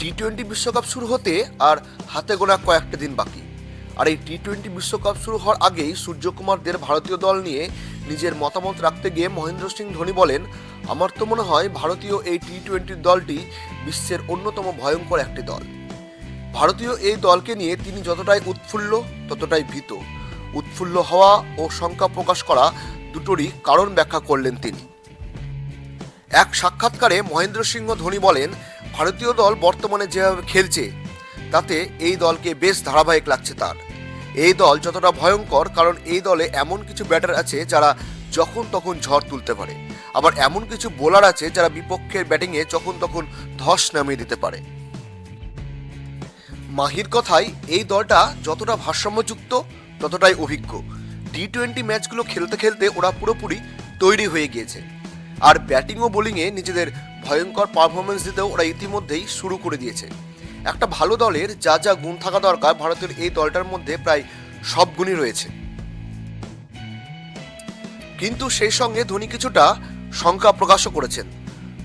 T twenty বিশ্বকাপ শুরু হতে আর হাতে গোনা কয়েকটা দিন বাকি। আর এই টি টোয়েন্টি বিশ্বকাপ শুরু হওয়ার আগেই সূর্যকুমারদের ভারতীয় দল নিয়ে নিজের মতামত রাখতে গিয়ে মহেন্দ্র সিং ধোনি বলেন, আমার তো মনে হয় ভারতীয় এই টি টোয়েন্টির দলটি বিশ্বের অন্যতম ভয়ঙ্কর একটি দল। ভারতীয় এই দলকে নিয়ে তিনি যতটাই উৎফুল্ল, ততটাই ভীত। উৎফুল্ল হওয়া ও শঙ্কা প্রকাশ করা দুটোরই কারণ ব্যাখ্যা করলেন তিনি। এক সাক্ষাৎকারে মহেন্দ্র সিংহ ধোনি বলেন ভারতীয় দল বর্তমানে যেভাবে খেলছে, তাতে এই দলকে বেশ ধারাবাহিক লাগছে তার। এই দল যতটা ভয়ঙ্কর, কারণ এই দলে এমন কিছু ব্যাটার আছে যারা যখন তখন ঝড় তুলতে পারে। আবার এমন কিছু বোলার আছে যারা বিপক্ষের ব্যাটিংয়ে যখন তখন ধস নামিয়ে দিতে পারে। মাহির কথাই, এই দলটা যতটা ভারসাম্যযুক্ত, ততটাই অভিজ্ঞ। টি টোয়েন্টি ম্যাচগুলো খেলতে খেলতে ওরা পুরোপুরি তৈরি হয়ে গিয়েছে। আর ব্যাটিং ও বোলিংয়ে নিজেদের ভয়ঙ্কর পারফরমেন্স দিতেও ওরা ইতিমধ্যেই শুরু করে দিয়েছে। একটা ভালো দলের যা যা গুণ থাকা দরকার, ভারতের এই দলটার মধ্যে প্রায় সব গুণই রয়েছে। কিন্তু সেই সঙ্গে ধোনি কিছুটা শঙ্কা প্রকাশও করেছেন।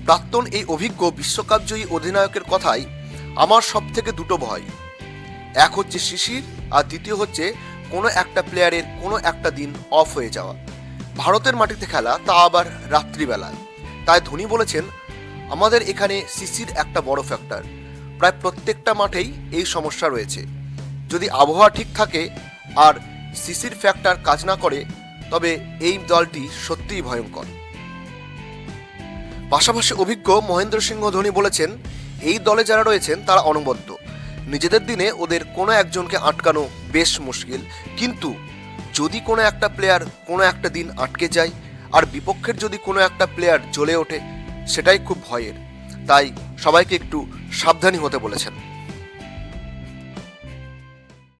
প্রাক্তন এই অভিজ্ঞ বিশ্বকাপজয়ী অধিনায়কের কথাই আমার সব থেকে দুটো ভয়। এক হচ্ছে শিশির, আর দ্বিতীয় হচ্ছে কোনো একটা প্লেয়ারের কোনো একটা দিন অফ হয়ে যাওয়া। ভারতের মাটিতে খেলা, তা আবার রাত্রিবেলায়। তাই ধোনি বলেছেন, আমাদের এখানে সিসির একটা বড় ফ্যাক্টর প্রায় প্রত্যেকটা মাঠেই এই সমস্যা রয়েছে। যদি আবহাওয়া ঠিক থাকে আর সিসির ফ্যাক্টর কাজ না করে, তবে এই দলটি সত্যিই ভয়ঙ্কর। পাশাপাশি অভিজ্ঞ মহেন্দ্র সিংহ ধোনি বলেছেন, এই দলে যারা রয়েছেন, তারা অনবদ্য। নিজেদের দিনে ওদের কোনো একজনকে আটকানো বেশ মুশকিল। কিন্তু যদি কোনো একটা প্লেয়ার কোনো একটা দিন আটকে যায়, আর বিপক্ষের যদি কোনো একটা প্লেয়ার জ্বলে ওঠে, সেটাই খুব ভয়ের। তাই সবাইকে একটু সাবধানী হতে বলেছেন।